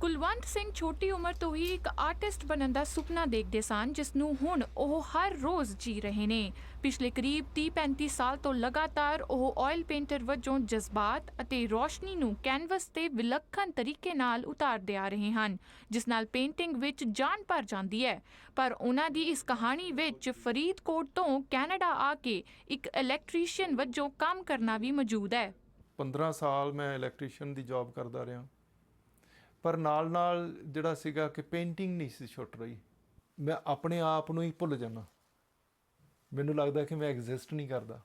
ਕੁਲਵੰਤ ਸਿੰਘ ਛੋਟੀ ਉਮਰ ਤੋਂ ਹੀ ਇੱਕ ਆਰਟਿਸਟ ਬਣਨ ਦਾ ਸੁਪਨਾ ਦੇਖਦੇ ਸਨ, ਜਿਸ ਨੂੰ ਹੁਣ ਉਹ ਹਰ ਰੋਜ਼ ਜੀ ਰਹੇ ਨੇ। ਪਿਛਲੇ ਕਰੀਬ 30-35 ਸਾਲ ਤੋਂ ਲਗਾਤਾਰ ਉਹ ਆਇਲ ਪੇਂਟਰ ਵਜੋਂ ਜਜ਼ਬਾਤ ਅਤੇ ਰੋਸ਼ਨੀ ਨੂੰ ਕੈਨਵਸ ਤੇ ਵਿਲੱਖਣ ਤਰੀਕੇ ਨਾਲ ਉਤਾਰਦੇ ਆ ਰਹੇ ਹਨ, ਜਿਸ ਨਾਲ ਪੇਂਟਿੰਗ ਵਿੱਚ ਜਾਨ ਭਰ ਜਾਂਦੀ ਹੈ। ਪਰ ਉਹਨਾਂ ਦੀ ਇਸ ਕਹਾਣੀ ਵਿੱਚ ਫਰੀਦਕੋਟ ਤੋਂ ਕੈਨੇਡਾ ਆ ਕੇ ਇੱਕ ਇਲੈਕਟ੍ਰੀਸ਼ੀਅਨ ਵਜੋਂ ਕੰਮ ਕਰਨਾ ਵੀ ਮੌਜੂਦ ਹੈ। 15 ਸਾਲ ਮੈਂ ਇਲੈਕਟ੍ਰੀਸ਼ੀਅਨ ਦੀ ਜੌਬ ਕਰਦਾ ਰਿਹਾ। ਪਰ ਨਾਲ ਨਾਲ ਜਿਹੜਾ ਸੀਗਾ ਕਿ ਪੇਂਟਿੰਗ ਨਹੀਂ ਸੀ ਛੁੱਟ ਰਹੀ। ਮੈਂ ਆਪਣੇ ਆਪ ਨੂੰ ਹੀ ਭੁੱਲ ਜਾਣਾ ਮੈਨੂੰ ਲੱਗਦਾ ਕਿ ਮੈਂ ਐਗਜ਼ਿਸਟ ਨਹੀਂ ਕਰਦਾ।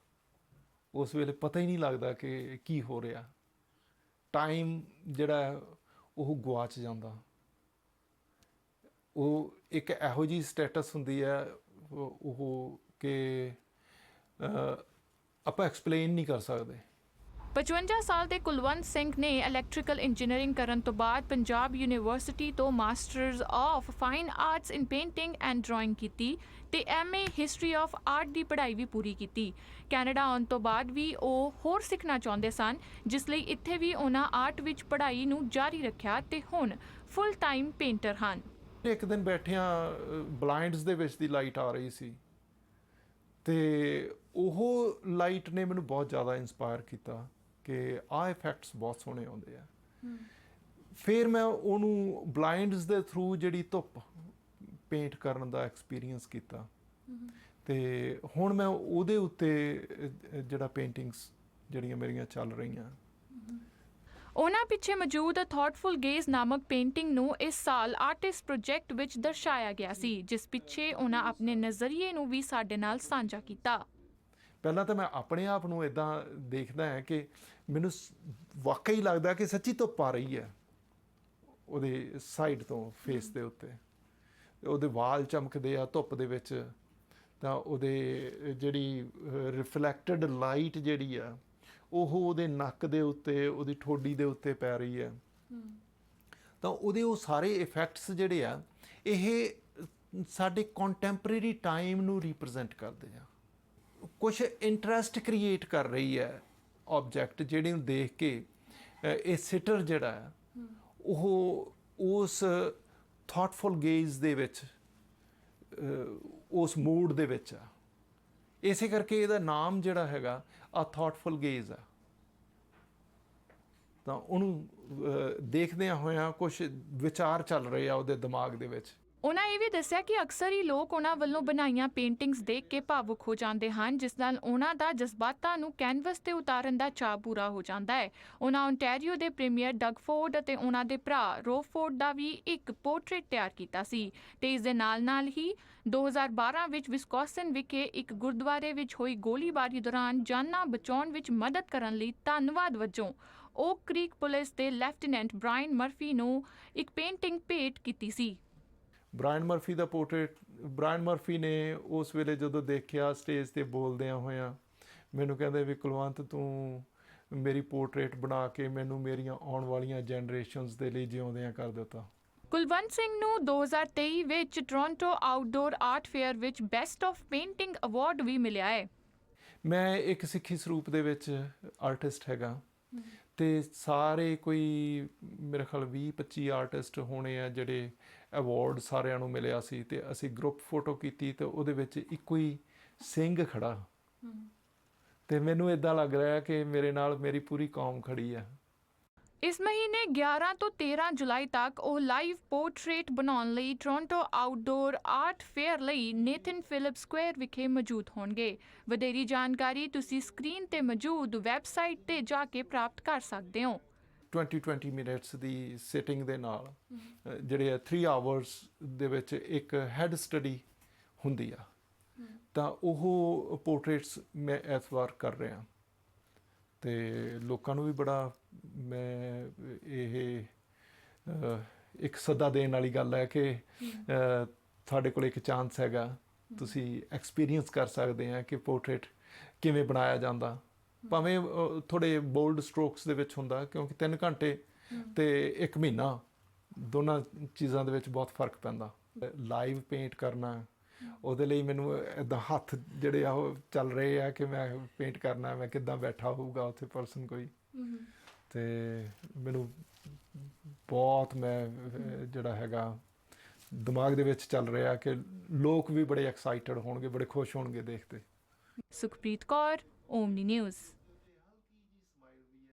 ਉਸ ਵੇਲੇ ਪਤਾ ਹੀ ਨਹੀਂ ਲੱਗਦਾ ਕਿ ਕੀ ਹੋ ਰਿਹਾ। ਟਾਈਮ ਜਿਹੜਾ ਉਹ ਗਵਾਚ ਜਾਂਦਾ। ਉਹ ਇੱਕ ਇਹੋ ਜੀ ਸਟੇਟਸ ਹੁੰਦੀ ਹੈ, ਉਹ ਕਿ ਆਪਾਂ ਐਕਸਪਲੇਨ ਨਹੀਂ ਕਰ ਸਕਦੇ। 55 ਸਾਲ ਦੇ ਕੁਲਵੰਤ ਸਿੰਘ ਨੇ ਇਲੈਕਟ੍ਰੀਕਲ ਇੰਜੀਨੀਅਰਿੰਗ ਕਰਨ ਤੋਂ ਬਾਅਦ ਪੰਜਾਬ ਯੂਨੀਵਰਸਿਟੀ ਤੋਂ masters of fine arts in painting and drawing ਕੀਤੀ ਤੇ ਐਮਏ ਹਿਸਟਰੀ ਆਫ ਆਰਟ ਦੀ ਪੜ੍ਹਾਈ ਵੀ ਪੂਰੀ ਕੀਤੀ। ਕੈਨੇਡਾ ਆਉਣ ਤੋਂ ਬਾਅਦ ਵੀ ਉਹ ਹੋਰ ਸਿੱਖਣਾ ਚਾਹੁੰਦੇ ਸਨ, ਜਿਸ ਲਈ ਇੱਥੇ ਵੀ ਉਹਨਾਂ ਆਰਟ ਵਿੱਚ ਪੜ੍ਹਾਈ ਨੂੰ ਜਾਰੀ ਰੱਖਿਆ ਤੇ ਹੁਣ ਫੁੱਲ ਟਾਈਮ ਪੇਂਟਰ ਹਨ। ਇੱਕ ਦਿਨ ਬੈਠਿਆਂ ਬਲਾਈਂਡਸ ਦੇ ਵਿੱਚ ਦੀ ਲਾਈਟ ਆ ਰਹੀ ਸੀ ਤੇ ਉਹ ਲਾਈਟ ਨੇ ਮੈਨੂੰ ਬਹੁਤ ਜ਼ਿਆਦਾ ਇਨਸਪਾਇਰ ਕੀਤਾ। ਕਿ ਆਹ ਇਫੈਕਟਸ ਬਹੁਤ ਸੋਹਣੇ ਆਉਂਦੇ ਆ। ਫਿਰ ਮੈਂ ਉਹਨੂੰ ਬਲਾਈਂਡਸ ਦੇ ਥਰੂ ਜਿਹੜੀ ਧੁੱਪ ਪੇਂਟ ਕਰਨ ਦਾ ਐਕਸਪੀਰੀਅੰਸ ਕੀਤਾ। ਤੇ ਹੁਣ ਮੈਂ ਉਹਦੇ ਉੱਤੇ ਜਿਹੜਾ ਪੇਂਟਿੰਗਸ ਜਿਹੜੀਆਂ ਮੇਰੀਆਂ ਚੱਲ ਰਹੀਆਂ। ਉਹਨਾਂ ਪਿੱਛੇ ਮੌਜੂਦ ਥਾਟਫੁਲ ਗੇਜ਼ ਨਾਮਕ ਪੇਂਟਿੰਗ ਨੂੰ ਇਸ ਸਾਲ ਆਰਟਿਸਟ ਪ੍ਰੋਜੈਕਟ ਵਿੱਚ ਦਰਸਾਇਆ ਗਿਆ ਸੀ ਜਿਸ ਪਿੱਛੇ ਉਹਨਾਂ ਆਪਣੇ ਨਜ਼ਰੀਏ ਨੂੰ ਵੀ ਸਾਡੇ ਨਾਲ ਸਾਂਝਾ ਕੀਤਾ। ਪਹਿਲਾਂ ਤਾਂ ਮੈਂ ਆਪਣੇ ਆਪ ਨੂੰ ਇਦਾਂ ਦੇਖਦਾ ਹਾਂ ਕਿ ਮੈਨੂੰ ਵਾਕਈ ਲੱਗਦਾ ਕਿ ਸੱਚੀ ਧੁੱਪ ਆ ਰਹੀ ਹੈ। ਉਹਦੇ ਸਾਈਡ ਤੋਂ ਫੇਸ ਦੇ ਉੱਤੇ। ਉਹਦੇ ਵਾਲ ਚਮਕਦੇ ਆ ਧੁੱਪ ਦੇ ਵਿੱਚ। ਤਾਂ ਉਹਦੇ ਜਿਹੜੀ ਰਿਫਲੈਕਟਡ ਲਾਈਟ ਜਿਹੜੀ ਆ ਉਹ ਉਹਦੇ ਨੱਕ ਦੇ ਉੱਤੇ ਉਹਦੀ ਠੋਡੀ ਦੇ ਉੱਤੇ ਪੈ ਰਹੀ ਹੈ। ਤਾਂ ਉਹਦੇ ਉਹ ਸਾਰੇ ਇਫੈਕਟਸ ਜਿਹੜੇ ਆ ਇਹ ਸਾਡੇ ਕੰਟੈਂਪਰੇਰੀ ਟਾਈਮ ਨੂੰ ਰਿਪਰੈਜ਼ੈਂਟ ਕਰਦੇ ਆ। ਕੁਝ ਇੰਟਰਸਟ ਕ੍ਰੀਏਟ ਕਰ ਰਹੀ ਹੈ। ਆਬਜੈਕਟ ਜਿਹੜੇ ਨੂੰ ਦੇਖ ਕੇ ਇਹ ਸਿਟਰ ਜਿਹੜਾ ਹੈ, ਉਹ ਉਸ ਥਾਟਫੁਲ ਗੇਜ਼ ਦੇ ਵਿੱਚ ਉਸ ਮੂਡ ਦੇ ਵਿੱਚ ਆ। ਇਸੇ ਕਰਕੇ ਇਹਦਾ ਨਾਮ ਜਿਹੜਾ ਹੈਗਾ, ਆ ਥਾਟਫੁਲ ਗੇਜ਼ ਆ। ਤਾਂ ਉਹਨੂੰ ਦੇਖਦਿਆਂ ਹੋਇਆਂ ਕੁਝ ਵਿਚਾਰ ਚੱਲ ਰਹੇ ਆ ਉਹਦੇ ਦਿਮਾਗ ਦੇ ਵਿੱਚ। ਉਹਨਾਂ ਇਹ ਵੀ ਦੱਸਿਆ ਕਿ ਅਕਸਰ ਹੀ ਲੋਕ ਉਹਨਾਂ ਵੱਲੋਂ ਬਣਾਈਆਂ ਪੇਂਟਿੰਗਸ ਦੇਖ ਕੇ ਭਾਵੁਕ ਹੋ ਜਾਂਦੇ ਹਨ, ਜਿਸ ਨਾਲ ਉਹਨਾਂ ਦਾ ਜਜ਼ਬਾਤਾਂ ਨੂੰ ਕੈਨਵਸ ਤੇ ਉਤਾਰਨ ਦਾ ਚਾਅ ਪੂਰਾ ਹੋ ਜਾਂਦਾ ਹੈ। ਉਹਨਾਂ ਓਨਟਾਰੀਓ ਦੇ ਪ੍ਰੀਮੀਅਰ ਡਗਫੋਰਡ ਅਤੇ ਉਹਨਾਂ ਦੇ ਭਰਾ ਰੋਫੋਰਡ ਦਾ ਵੀ ਇੱਕ ਪੋਰਟਰੇਟ ਤਿਆਰ ਕੀਤਾ ਸੀ ਤੇ ਇਸ ਦੇ ਨਾਲ-ਨਾਲ ਹੀ 2012 ਵਿੱਚ ਵਿਸਕੌਸਨ ਵਿਖੇ ਇੱਕ ਗੁਰਦੁਆਰੇ ਵਿੱਚ ਹੋਈ ਗੋਲੀਬਾਰੀ ਦੌਰਾਨ ਜਾਨਾਂ ਬਚਾਉਣ ਵਿੱਚ ਮਦਦ ਕਰਨ ਲਈ ਧੰਨਵਾਦ ਵਜੋਂ ਓਕ ਕ੍ਰੀਕ ਪੁਲਿਸ ਦੇ ਲੈਫਟੀਨੈਂਟ ਬ੍ਰਾਇਨ ਮਰਫੀ ਨੂੰ ਇੱਕ ਪੇਂਟਿੰਗ ਭੇਟ ਕੀਤੀ ਸੀ। ਬ੍ਰਾਇਨ ਮਰਫੀ ਦਾ ਪੋਰਟਰੇਟ ਬ੍ਰਾਇਨ ਮਰਫੀ ਨੇ ਉਸ ਵੇਲੇ ਜਦੋਂ ਦੇਖਿਆ ਸਟੇਜ ਤੇ ਬੋਲਦਿਆਂ ਹੋਇਆਂ ਮੈਨੂੰ ਕਹਿੰਦੇ ਵੀ ਕੁਲਵੰਤ ਤੂੰ ਮੇਰੀ ਪੋਰਟਰੇਟ ਬਣਾ ਕੇ ਮੈਨੂੰ ਮੇਰੀਆਂ ਆਉਣ ਵਾਲੀਆਂ ਜਨਰੇਸ਼ਨਸ ਦੇ ਲਈ ਜਿਉਂਦਿਆਂ ਕਰ ਦਿੱਤਾ। ਕੁਲਵੰਤ ਸਿੰਘ ਨੂੰ 2023 ਵਿੱਚ ਟੋਰਾਂਟੋ ਆਊਟਡੋਰ ਆਰਟ ਫੇਅਰ ਵਿੱਚ ਬੈਸਟ ਆਫ ਪੇਂਟਿੰਗ ਅਵਾਰਡ ਵੀ ਮਿਲਿਆ ਹੈ। ਮੈਂ ਇੱਕ ਸਿੱਖੀ ਸਰੂਪ ਦੇ ਵਿੱਚ ਆਰਟਿਸਟ ਹੈਗਾ। ਤੇ ਸਾਰੇ ਕੋਈ ਮੇਰੇ ਖਿਆਲ 20 25 ਆਰਟਿਸਟ ਹੋਣੇ ਆ ਜਿਹੜੇ ਅਵਾਰਡ ਸਾਰਿਆਂ ਨੂੰ ਮਿਲਿਆ ਸੀ ਤੇ ਅਸੀਂ ਗਰੁੱਪ ਫੋਟੋ ਕੀਤੀ ਤੇ ਉਹਦੇ ਵਿੱਚ ਇੱਕੋ ਹੀ ਸਿੰਘ ਖੜਾ। ਤੇ ਮੈਨੂੰ ਇਦਾਂ ਲੱਗ ਰਿਹਾ ਕਿ ਮੇਰੇ ਨਾਲ ਮੇਰੀ ਪੂਰੀ ਕੌਮ ਖੜੀ ਆ। ਇਸ ਮਹੀਨੇ 11 ਤੋਂ 13 ਜੁਲਾਈ ਤੱਕ ਉਹ ਲਾਈਵ ਪੋਰਟਰੇਟ ਬਣਾਉਣ ਲਈ ਟੋਰਾਂਟੋ ਆਊਟਡੋਰ ਆਰਟ ਫੇਅਰ ਲਈ ਨੇਥਨ ਫਿਲਿਪ ਸਕੁਅਰ ਵਿਖੇ ਮੌਜੂਦ ਹੋਣਗੇ। ਵਧੇਰੀ ਜਾਣਕਾਰੀ ਤੁਸੀਂ ਸਕਰੀਨ ਤੇ ਮੌਜੂਦ ਵੈਬਸਾਈਟ ਤੇ ਜਾ ਕੇ ਪ੍ਰਾਪਤ ਕਰ ਸਕਦੇ ਹੋ। 20 20 ਮਿੰਟਸ ਦੀ ਸਿਟਿੰਗ ਦੇ ਨਾਲ ਜਿਹੜੇ ਆ 3 ਆਵਰਸ ਦੇ ਵਿੱਚ ਇੱਕ ਹੈਡ ਸਟੱਡੀ ਹੁੰਦੀ ਆ। ਤਾਂ ਉਹ ਪੋਰਟਰੇਟਸ ਮੈਂ ਇਸ ਵਾਰ ਕਰ ਰਿਹਾ। ਤੇ ਲੋਕਾਂ ਨੂੰ ਵੀ ਬੜਾ ਮੈਂ ਇਹ ਇੱਕ ਸੱਦਾ ਦੇਣ ਵਾਲੀ ਗੱਲ ਹੈ ਕਿ ਤੁਹਾਡੇ ਕੋਲ ਇੱਕ ਚਾਂਸ ਹੈਗਾ। ਤੁਸੀਂ ਐਕਸਪੀਰੀਅੰਸ ਕਰ ਸਕਦੇ ਆ ਕਿ ਪੋਰਟਰੇਟ ਕਿਵੇਂ ਬਣਾਇਆ ਜਾਂਦਾ। ਭਾਵੇਂ ਥੋੜੇ ਬੋਲਡ ਸਟ੍ਰੋਕਸ ਦੇ ਵਿੱਚ ਹੁੰਦਾ ਕਿਉਂਕਿ 3 ਘੰਟੇ ਤੇ 1 ਮਹੀਨਾ ਦੋਨਾਂ ਚੀਜ਼ਾਂ ਦੇ ਵਿੱਚ ਬਹੁਤ ਫ਼ਰਕ ਪੈਂਦਾ। ਲਾਈਵ ਪੇਂਟ ਕਰਨਾ ਉਹਦੇ ਲਈ ਮੈਨੂੰ ਇਦਾਂ ਹੱਥ ਜਿਹੜੇ ਆ ਉਹ ਚੱਲ ਰਹੇ ਆ ਕਿ ਮੈਂ ਪੇਂਟ ਕਰਨਾ ਮੈਂ ਕਿੱਦਾਂ ਬੈਠਾ ਹੋਊਗਾ ਉੱਥੇ ਪਰਸਨ ਕੋਈ। ਤੇ ਮੈਨੂੰ ਬਹੁਤ ਮੈਂ ਜਿਹੜਾ ਹੈਗਾ ਦਿਮਾਗ ਦੇ ਵਿੱਚ ਚੱਲ ਰਿਹਾ ਕਿ ਲੋਕ ਵੀ ਬੜੇ ਐਕਸਾਈਟਡ ਹੋਣਗੇ ਬੜੇ ਖੁਸ਼ ਹੋਣਗੇ ਦੇਖਦੇ ਸੁਖਪ੍ਰੀਤ ਕੌਰ ਓਮਨੀ ਨਿਊਜ਼।